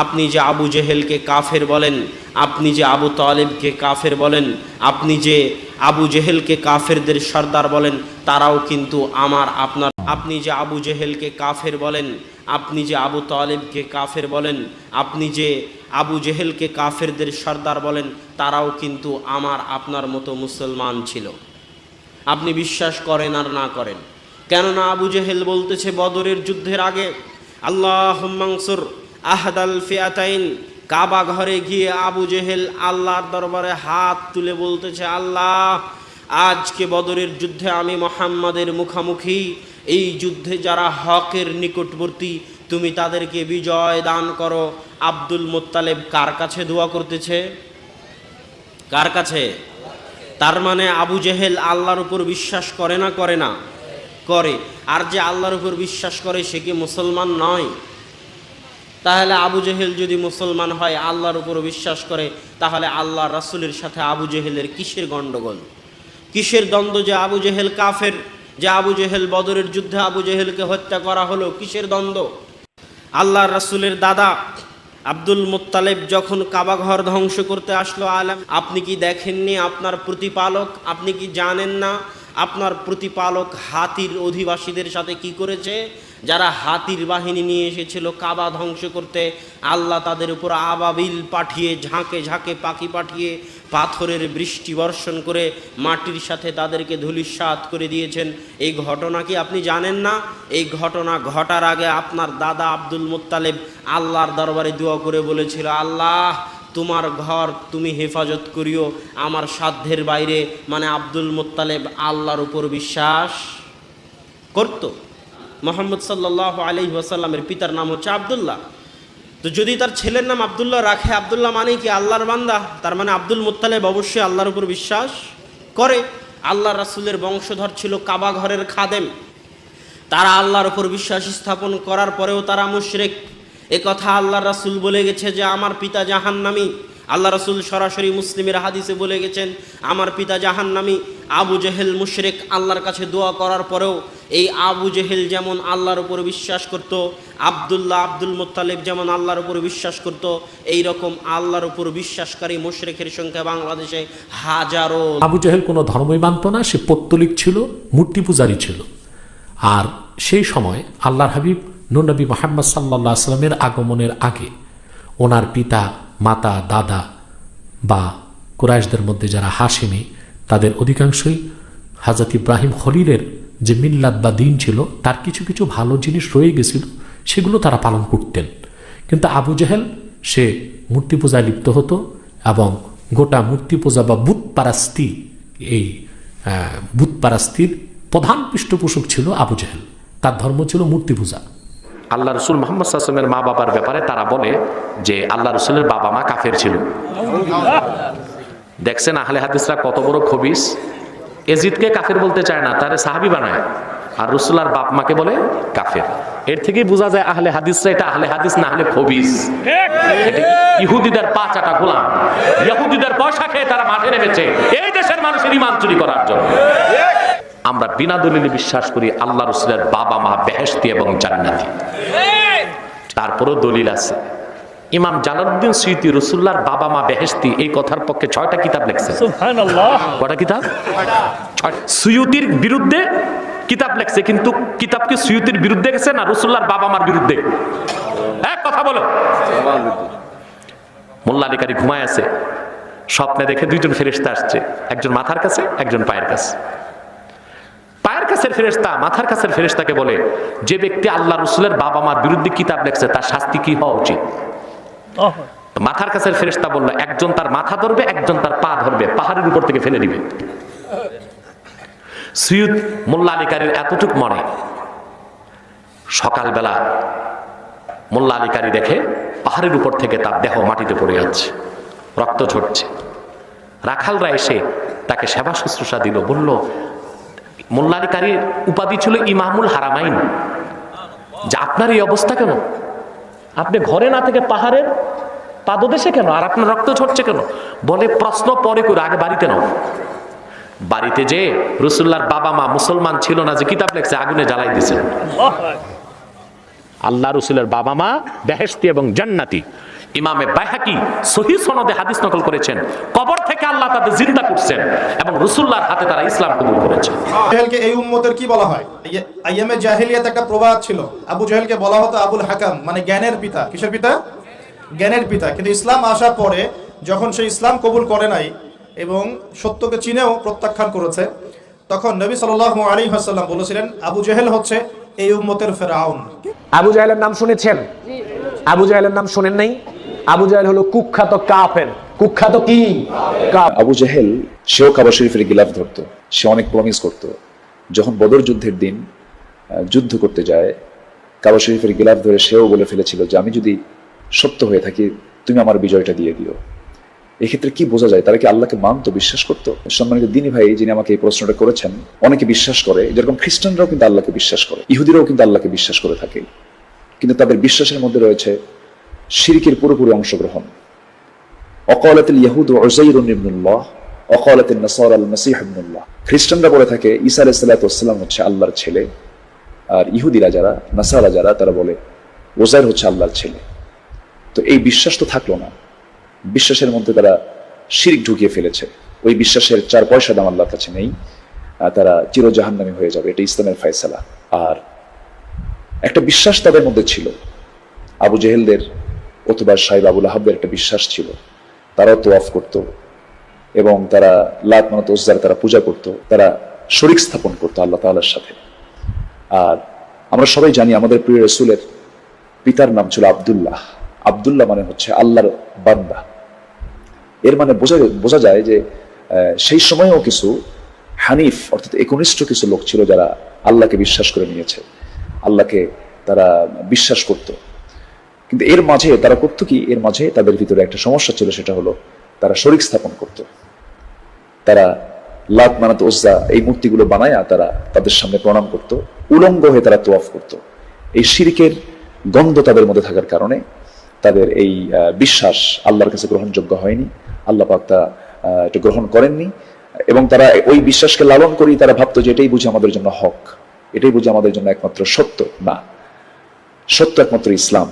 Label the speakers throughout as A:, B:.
A: আপনি যে আবু জেহেলকে কাফের বলেন, আপনি যে আবু তালেবকে কাফের বলেন, আপনি যে আবু জেহেলকে কাফেরদের সর্দার বলেন, তারাও কিন্তু আমার আপনার। আপনি যে আবু জেহেলকে কাফের বলেন, আপনি যে আবু তালেবকে কাফের বলেন, আপনি যে আবু জেহেলকে কাফেরদের সর্দার বলেন, তারাও কিন্তু আমার আপনার মতো মুসলমান ছিল। আপনি বিশ্বাস করেন আর না করেন। কেননা আবু জেহেল বলতেছে বদরের যুদ্ধের আগে আল্লাহ মাংসুর আহদাল ফিয়াতাইন, কাবা ঘরে গিয়ে আবু জেহেল আল্লাহর দরবারে হাত তুলে বলতেছে, আল্লাহ, আজকে বদরের যুদ্ধে আমি মোহাম্মদের মুখামুখি। এই যুদ্ধে যারা হকের নিকটবর্তী, তুমি তাদেরকে বিজয় দান করো। আব্দুল মোত্তালেব কার কাছে দোয়া করতেছে? কার কাছে? তার মানে আবু জেহেল আল্লাহর উপর বিশ্বাস করে না করে না, করে। আর যে আল্লাহর উপর বিশ্বাস করে, সে কি মুসলমান নয়? তাহলে আবু জেহেল যদি মুসলমান হয়, আল্লাহর উপর বিশ্বাস করে, তাহলে আল্লাহ রাসূলের সাথে আবু জেহেলের কিসের গণ্ডগোল? কিসের দ্বন্দ্ব যে আবু জেহেল কাফের, যে আবু জেহেল বদরের যুদ্ধে আবু জেহেলকে হত্যা করা হলো, কিসের দ্বন্দ্ব? আল্লাহ রাসূলের দাদা আব্দুল মোত্তালেব যখন কাবাঘর ধ্বংস করতে আসলো আলাম, আপনি কি দেখেননি আপনার প্রতিপালক? আপনি কি জানেন না আপনার প্রতিপালক হাতির অধিবাসীদের সাথে কি করেছে? যারা হাতির বাহিনী নিয়ে এসেছিল কাবা ধ্বংস করতে, আল্লাহ তাদের উপর আবাবিল পাঠিয়ে, ঝাঁকে ঝাঁকে পাখি পাঠিয়ে, পাথরের বৃষ্টি বর্ষণ করে মাটির সাথে তাদেরকে ধুলিস্বাত করে দিয়েছেন। এই ঘটনা কি আপনি জানেন না? এই ঘটনা ঘটার আগে আপনার দাদা আব্দুল মোত্তালেব আল্লাহর দরবারে দোয়া করে বলেছিল, আল্লাহ, তোমার ঘর তুমি হেফাজত করিও, আমার সাধ্যের বাইরে। মানে আব্দুল মোত্তালেব আল্লাহর উপর বিশ্বাস করত। মোহাম্মদ সাল্লাহ আলি ওয়াসাল্লামের পিতার নাম হচ্ছে আবদুল্লাহ। তো যদি তার ছেলের নাম আবদুল্লাহ রাখে, আবদুল্লাহ মানে কি? আল্লাহর বান্দা। তার মানে আব্দুল মুত্তালেব অবশ্যই আল্লাহর উপর বিশ্বাস করে। আল্লাহ রাসূলের বংশধর ছিল কাবা ঘরের খাদেম। তারা আল্লাহর উপর বিশ্বাস স্থাপন করার পরেও তারা মুশরিক। এ কথা আল্লাহ রাসূল বলে গেছে যে, আমার পিতা জাহান্নামী। আল্লাহ রসুল সরাসরি মুসলিমের হাদিসে বলে গেছেন, আমার পিতা জাহান্নামী, আবু জেহেল মুশরেক আল্লাহর কাছে দোয়া করার পরেও এই আবু জেহেল যেমন আল্লাহর উপর বিশ্বাস করত, আবদুল্লাহ আব্দুল মোত্তালেব যেমন আল্লাহর উপর বিশ্বাস করত এই রকম আল্লাহর উপর বিশ্বাসকারী মুশরিকের সংখ্যা বাংলাদেশে হাজারো।
B: আবু জাহেল কোনো ধর্মই মানত না, সে পত্তলিক ছিল, মূর্তি পূজারী ছিল। আর সেই সময় আল্লাহর হাবিব নুনবী মোহাম্মদ সাল্লাহ আসলামের আগমনের আগে ওনার পিতা মাতা দাদা বা কুরাইশদের মধ্যে যারা হাসিমি তাদের অধিকাংশই হাজরত ইব্রাহিম খলিলের যে মিল্লাত বা দিন ছিল তার কিছু কিছু ভালো জিনিস রয়ে গেছিল সেগুলো তারা পালন করতেন। কিন্তু আবু জাহেল সে মূর্তি পূজায় লিপ্ত হতো এবং গোটা মূর্তি পূজা বা বুত পারাস্তি এই আহ, বুত পারাস্তির প্রধান পৃষ্ঠপোষক ছিল আবু জাহেল। তার ধর্ম ছিল মূর্তি পূজা।
C: আল্লাহ রসুল মোহাম্মদ সাসমের মা বাবার ব্যাপারে তারা বলে যে আল্লাহ রসুলের বাবা মা কাফের ছিল। দেখছেন আহলে হাদিসরা কত বড় খবিস? এজিদকে কাফের বলতে চায় না, তারে সাহাবি বানায়। আর রসুলার বাপ মাকে বলে কাফের। এর থেকেই বোঝা যায় আহলে হাদিসরা এটা আহলে হাদিস না হলে খবিস। ইহুদিদের পা চাটা গোলাম। ইহুদিদের পয়সা খেয়ে তারা মাঠে নেমেছে। এই দেশের মানুষের ইমান চুরি করার জন্য। আমরা বিনা দলিলে বিশ্বাস করি আল্লাহ রসুলের বাবা মা বেহেস্তি এবং জান্নাতি। তারপরও দলিল আছে। ইমাম জালালউদ্দিন সুইতি রসুল্লাহর বাবা মা বেহেস্তি এই কথার পক্ষে ছয়টা কিতাব লিখছে কটা কিতাব? সুয়ুতির বিরুদ্ধে কিতাব লেখছে কিন্তু কিতাব কি সুয়ুতির বিরুদ্ধে গেছে না রসুল্লাহর বাবা মার বিরুদ্ধে? এক কথা বলো। মোল্লা আলিকারি ঘুমায় আছে। স্বপ্নে দেখে দুইজন ফেরেশতা আসছে। একজন মাথার কাছে একজন পায়ের কাছে। কাছের ফেরেশতা মাথার কাছের ফেরেশতাকে বলে যে ব্যক্তি আল্লাহ রসুলের বাবা মার বিরুদ্ধে কিতাব লেখছে তার শাস্তি কি হওয়া উচিত? মাথার কাছের ফেরেশতা বলল একজন তার মাথা ধরবে একজন তার পা ধরবে পাহাড়ের উপর থেকে ফেলে দিবে। সৈয়দ মোল্লা আলিকারীর এতটুক মনে। সকালবেলা মোল্লা আলিকারী দেখে পাহাড়ের উপর থেকে তার দেহ মাটিতে পড়ে যাচ্ছে রক্ত ঝরছে। রাখালরা এসে তাকে সেবা শুশ্রূষা দিল বলল মোল্লা আলিকারীর উপাধি ছিল ইমামুল হারামাইন। যে আপনার এই অবস্থা কেন? আপনি ঘরে না থেকে পাহাড়ের পাদদেশে কেন? আর আপনার রক্ত ঝরছে কেন? বলে প্রশ্ন পরে করে আগে বাড়িতে নাও। বাড়িতে যে রসুল্লার বাবা মা মুসলমান ছিল না যে কিতাব লেখছে আগুনে জ্বালাই দিছে আল্লাহ। রসুলের বাবা মা বেহেস্তি এবং জান্নাতি। ইমামে বাইহাকি সহি সনদে হাদিস নকল করেছেন। কবর থেকে আল্লাহ তাদের জিন্দা করছেন এবং রসুল্লাহর হাতে তারা ইসলাম কবুল করেছে।
D: জাহেলকে এই উম্মতের কি বলা হয়? ইয়ে- আইয়ামে জাহেলিয়াত একটা প্রবাদ ছিল। আবু জাহেলকে বলা হতো আবুল হাকাম মানে জ্ঞানের পিতা। কিসের পিতা? জ্ঞানের পিতা। কিন্তু ইসলাম আসার পরে যখন সে ইসলাম কবুল করে নাই এবং সত্যকে চিনেও প্রত্যাখ্যান করেছে তখন নবী সাল্লাল্লাহু আলাইহি ওয়াসাল্লাম বলেছিলেন আবু জেহেল হচ্ছে এই উম্মতের ফেরাউন।
E: আবু জাহেলের নাম শুনেছেন? আবু জাহেলের নাম শোনেন নাই? আবু জাহেল হলো কুখ্যাত কাফের। কুখ্যাত কি।
F: আবু জাহেল, সেও কাবা শরীফের গিলাফ ধরতো। সে অনেক প্রমিস করত। যখন বদর যুদ্ধের দিন যুদ্ধ করতে যায়, কাবা শরীফের গিলাফ ধরে সেও বলে ফেলেছিল যে, আমি যদি সত্য হয়ে থাকি, তুমি আমার বিজয়টা দিয়ে দিও। এক্ষেত্রে কি বোঝা যায়? তারা কি আল্লাহকে মানতো, বিশ্বাস করতো? সম্মানিত দিনী ভাই, যিনি আমাকে এই প্রশ্নটা করেছেন, অনেকে বিশ্বাস করে, যেরকম খ্রিস্টানরাও কিন্তু আল্লাহকে বিশ্বাস করে। ইহুদিরাও কিন্তু আল্লাহকে বিশ্বাস করে থাকে। কিন্তু তাদের বিশ্বাসের মধ্যে রয়েছে শিরিকের পুরোপুরি অংশগ্রহণ। অকালাত ইয়াহুদ উজাইর ইবনুল্লাহ অকালাত নাসার আল মাসিহ ইবনুল্লাহ খ্রিস্টানরা বলে থাকে, ঈসা সালাম হচ্ছে আল্লাহর ছেলে। আর ইহুদিরা যারা, নাসারা যারা, তারা বলে ওজাইর হচ্ছে আল্লাহর ছেলে। তো এই বিশ্বাস তো থাকল না। বিশ্বাসের মধ্যে তারা শিরিক ঢুকিয়ে ফেলেছে। ওই বিশ্বাসের চার পয়সা দাম আল্লাহর কাছে নেই। তারা চিরজাহান্নামী হয়ে যাবে, এটা ইসলামের ফয়সালা। আর একটা বিশ্বাস তাদের মধ্যে ছিল। আবু জেহেলদের অথবা সাহেব আবুল আহাবের একটা বিশ্বাস ছিল। তারাও তোয়াফ করত এবং তারা লাত মানত ওজ্জার তারা পূজা করত, তারা শরিক স্থাপন করতো আল্লাহ তাআলার সাথে। আর আমরা সবাই জানি আমাদের প্রিয় রসুলের পিতার নাম ছিল আবদুল্লাহ। আব্দুল্লাহ মানে হচ্ছে আল্লাহর বান্দা। এর মানে বোঝা বোঝা যায় যে সেই সময়েও কিছু হানিফ অর্থাৎ একনিষ্ঠ কিছু লোক ছিল যারা আল্লাহকে বিশ্বাস করে নিয়েছে। আল্লাহকে তারা বিশ্বাস করত। কিন্তু এর মাঝে তারা করতো কি? এর মাঝে তাদের ভিতরে একটা সমস্যা ছিল, সেটা হলো তারা শরিক স্থাপন করত। তারা লাত মানাত ওজ্জা এই মূর্তিগুলো বানায়া তারা তাদের সামনে প্রণাম করত, উলঙ্গ হয়ে তারা তোয়াফ করত। এই শিরিকের গন্ধ তাদের মধ্যে থাকার কারণে তাদের এই বিশ্বাস আল্লাহর কাছে গ্রহণযোগ্য হয়নি। আল্লাহ পাক তা এটা গ্রহণ করেননি। এবং তারা ওই বিশ্বাসকে লালন করি তারা ভাবতো যে এটাই বুঝে আমাদের জন্য হক। এটাই বুঝে আমাদের জন্য একমাত্র সত্য। না, সত্য একমাত্র ইসলাম।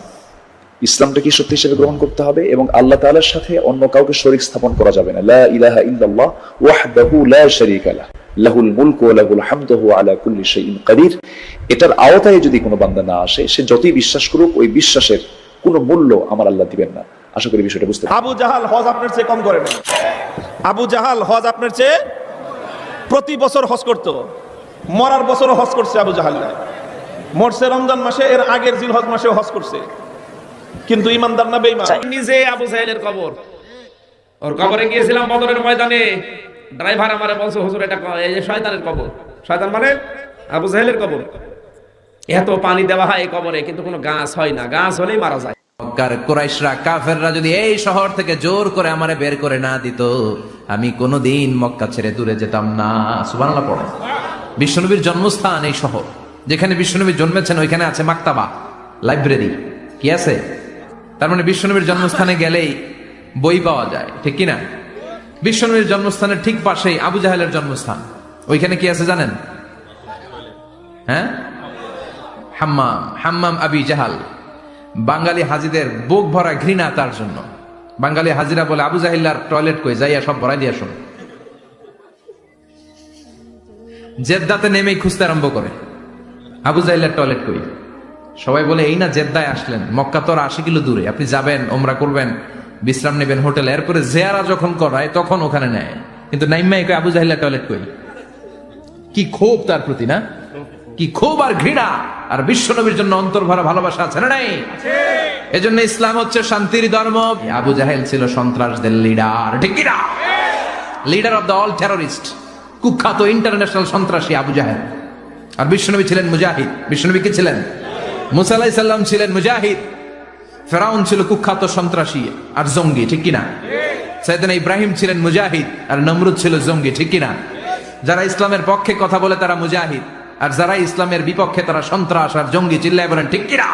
F: ইসলামটা কি সত্যি হিসেবে গ্রহণ করতে হবে এবং আল্লাহ তাআলার সাথে অন্য কাউকে শরীক স্থাপন করা যাবে না। ইলাহা ইল্লাল্লাহ ওয়াহদাহু লা শারীকা লাহ। লাহুল মুলকু ওয়া লাহুল হামদু আলা কুল্লি শাইইন কাদির। এটার আওতায় যদি কোনো বান্দা না আসে, সে যতই বিশ্বাস করুক, ওই বিশ্বাসের কোনো মূল্য আমার আল্লাহ দিবেন না। আশা করি বিষয়টা বুঝতে
G: আবু জাহাল হজ আপনার চেয়ে কম করে না আবু জাহাল হজ আপনার চেয়ে প্রতি বছর হজ করতো। মরার বছরও হজ করছে আবু জাহাল। মরছে রমজান মাসে, এর আগের জিল হজ মাসেও হজ করছে। কিন্তু ইমানদার না বেঈমান?
H: নিজে আবু সাহেলের কবর। ওর কবরে গিয়েছিলাম বদরের ময়দানে। ড্রাইভার আমারে বলছে হুজুর এটা এই যে শয়তানের কবর। শয়তান মানে? আবু সাহেলের কবর। এত পানি দেওয়া হয় এই কবরে কিন্তু কোনো গাছ হয় না। গাছ হলেই মারা যায়।
I: মক্কার কাফেররা যদি এই শহর থেকে জোর করে আমারে বের করে না দিত আমি কোনোদিন মক্কা ছেড়ে দূরে যেতাম না। সুবহানাল্লাহ পড়ে। বিশ্বনবীর জন্মস্থান এই শহর। যেখানে বিশ্বনবী জন্মেছেন ওইখানে আছে মাক্তাবা লাইব্রেরি। কি আছে? তার মানে বিশ্বনবীর জন্মস্থানে গেলেই বই পাওয়া যায়, ঠিক কি না বিশ্বনবীর জন্মস্থানের ঠিক পাশেই আবু জাহেলের জন্মস্থান। ওইখানে কি আছে জানেন? হ্যাঁ? হাম্মাম হাম্মাম আবি জাহাল। বাঙালি হাজিদের বুক ভরা ঘৃণা তার জন্য। বাঙালি হাজিরা বলে, আবু জাহিল্লার টয়লেট কই? যাইয়া সব ভরাই দিয়ে শুন। জেদ্দাতে নেমেই খুঁজতে আরম্ভ করে। আবু জাহিল্লার টয়লেট কই? সবাই বলে, এই না জেদ্দায় আসলেন, মক্কা তো আশি কিলো দূরে। আপনি যাবেন, ওমরা করবেন, বিশ্রাম নেবেন হোটেলে। এরপরে জেয়ারা যখন করায়, তখন ওখানে নেয়। কিন্তু নাইম্মাই কই আবু জাহিল্লার টয়লেট কই? কি ক্ষোভ তার প্রতি, না? কি ক্ষোভ আর ঘৃণা। আর বিশ্বনবীর জন্য অন্তর ভরা ভালোবাসা আছে না নাই? এজন্য ইসলাম হচ্ছে শান্তির ধর্ম। আবু জাহেল ছিল সন্ত্রাসদের লিডার, ঠিক কিনা leader of the all terrorist, কুখ্যাত ইন্টারন্যাশনাল সন্ত্রাসী আবু জাহেল। আর বিশ্বনবী ছিলেন মুজাহিদ। বিশ্বনবী কি ছিলেন? মুসাল্লাহ সাল্লাম ছিলেন মুজাহিদ। ফেরাউন ছিল কুখ্যাত সন্ত্রাসী আর জঙ্গি, ঠিক কিনা? সাইদান ইব্রাহিম ছিলেন মুজাহিদ আর নমরুদ ছিল জঙ্গি, ঠিক কিনা? যারা ইসলামের পক্ষে কথা বলে তারা মুজাহিদ, আর যারা ইসলামের বিপক্ষে তারা সন্ত্রাস আর জঙ্গি, চিল্লায় বলেন, ঠিক কিনা?